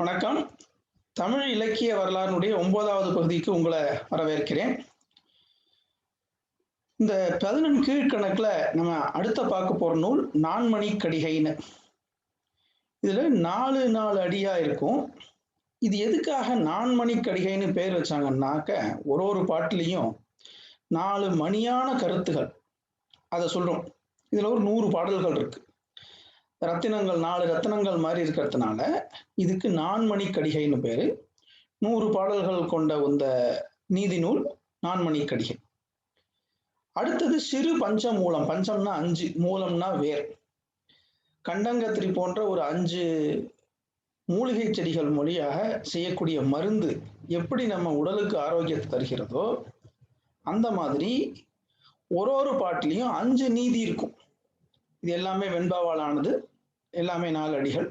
வணக்கம். தமிழ் இலக்கிய வரலாறுனுடைய ஒன்பதாவது பகுதிக்கு உங்களை வரவேற்கிறேன். இந்த பதினெண் கீழ்கணக்குல நம்ம அடுத்த பார்க்க போற நூல் நான்மணி கடிகைன்னு. இதுல நாலு நாலு அடியா இருக்கும். இது எதுக்காக நான்மணி கடிகைன்னு பேர் வச்சாங்கன்னாக்க ஒரு ஒரு பாட்டுலையும் நாலு மணியான கருத்துகள். அதை சொல்றோம். இதுல ஒரு நூறு பாடல்கள் இருக்கு. ரத்தினங்கள் நாலு ரத்தினங்கள் மாதிரி இருக்கிறதுனால இதுக்கு நான்மணி கடிகைன்னு பேரு. நூறு பாடல்கள் கொண்ட இந்த நீதி நூல் நான்மணி கடிகை. அடுத்தது சிறு பஞ்ச மூலம் பஞ்சம்னா அஞ்சு மூலம்னா வேர். கண்டங்கத்திரி போன்ற ஒரு அஞ்சு மூலிகை செடிகள் மொழியாக செய்யக்கூடிய மருந்து எப்படி நம்ம உடலுக்கு ஆரோக்கியத்தை தருகிறதோ அந்த மாதிரி ஒரு ஒரு பாட்டிலையும் அஞ்சு நீதி இருக்கும். இது எல்லாமே வெண்பாவால் ஆனது எல்லாமே நாலு அடிகள்.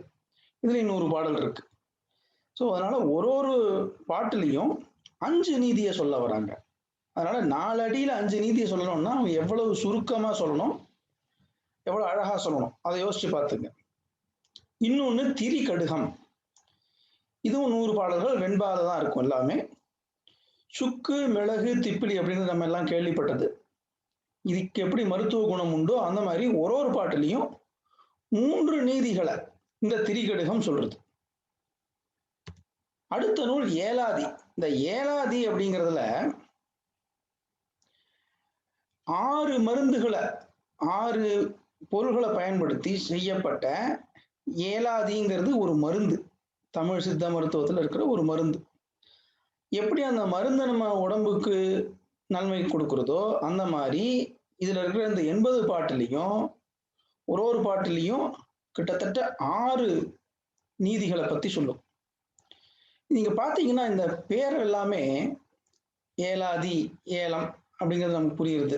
இதுல நூறு பாடல் இருக்கு. ஸோ அதனால ஒரு ஒரு பாட்டுலையும் அஞ்சு நீதியை சொல்ல வராங்க. அதனால நாலு அடியில் அஞ்சு நீதியை சொல்லணும்னா அவங்க எவ்வளவு சுருக்கமாக சொல்லணும் எவ்வளோ அழகாக சொல்லணும் அதை யோசிச்சு பார்த்துங்க. இன்னொன்று திரி கடுகம் இதுவும் நூறு பாடல்கள் வெண்பாவில் தான் இருக்கும் எல்லாமே. சுக்கு மிளகு திப்பிலி அப்படின்னு நம்ம எல்லாம் கேள்விப்பட்டது. இதுக்கு எப்படி மருத்துவ குணம் உண்டோ அந்த மாதிரி ஒரு ஒரு பாட்டுலையும் மூன்று நீதிகளை இந்த திரிகடுகம் சொல்றது. அடுத்த நூல் ஏலாதி. இந்த ஏலாதி அப்படிங்கிறதுல ஆறு மருந்துகளை ஆறு பொருள்களை பயன்படுத்தி செய்யப்பட்ட ஏலாதிங்கிறது ஒரு மருந்து. தமிழ் சித்த மருத்துவத்தில் இருக்கிற ஒரு மருந்து. எப்படி அந்த மருந்தை நம்ம உடம்புக்கு நன்மை கொடுக்குறதோ அந்த மாதிரி இதுல இருக்கிற இந்த எண்பது பாட்டுலையும் ஒரு ஒரு பாட்டுலையும் கிட்டத்தட்ட ஆறு நீதிகளை பத்தி சொல்லும். நீங்க பாத்தீங்கன்னா இந்த பேர் எல்லாமே ஏலாதி ஏலம் அப்படிங்கிறது நமக்கு புரியுது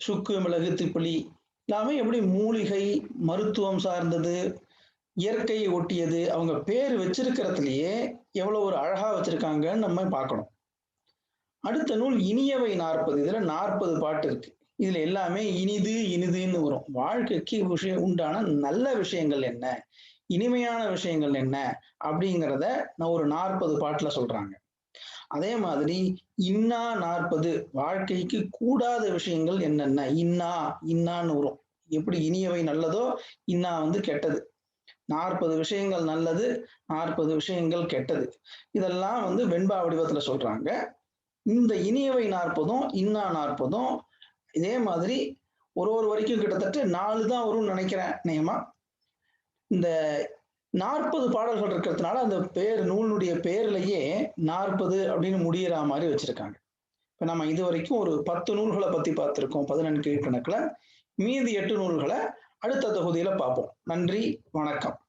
சுக்கு மிளகு திப்பிலி எல்லாமே எப்படி மூலிகை மருத்துவம் சார்ந்தது இயற்கையை ஒட்டியது அவங்க பேர் வச்சிருக்கிறதுலயே எவ்வளவு ஒரு அழகா வச்சிருக்காங்கன்னு நம்ம பார்க்கணும். அடுத்த நூல் இனியவை நாற்பது. இதுல நாற்பது பாட்டு இருக்கு. இதுல எல்லாமே இனிது இனிதுன்னு வரும். வாழ்க்கைக்கு விஷயம் உண்டான நல்ல விஷயங்கள் என்ன? இனிமையான விஷயங்கள் என்ன? அப்படிங்கிறத நான் ஒரு நாற்பது பாட்டுல சொல்றாங்க. அதே மாதிரி இன்னா நாற்பது வாழ்க்கைக்கு கூடாத விஷயங்கள் என்னென்ன? இன்னா இன்னான்னு வரும். எப்படி இனியவை நல்லதோ இன்னா வந்து கெட்டது. நாற்பது விஷயங்கள் நல்லது நாற்பது விஷயங்கள் கெட்டது. இதெல்லாம் வந்து வெண்பா வடிவத்துல சொல்றாங்க. இந்த இனியவை நாற்பதும் இன்னா நாற்பதும் இதே மாதிரி ஒரு ஒரு வரைக்கும் கிட்டத்தட்ட நாலு தான் வரும்னு நினைக்கிறேன் நேமா. இந்த நாற்பது பாடல்கள் இருக்கிறதுனால அந்த பேர் நூலுடைய பேர்லயே நாற்பது அப்படின்னு முடியிற மாதிரி வச்சிருக்காங்க. இப்ப நம்ம இது வரைக்கும் ஒரு பத்து நூல்களை பத்தி பார்த்திருக்கோம் பதினெண்டு கீழ்கணக்குல. மீதி எட்டு நூல்களை அடுத்த தொகுதியில பார்ப்போம். நன்றி வணக்கம்.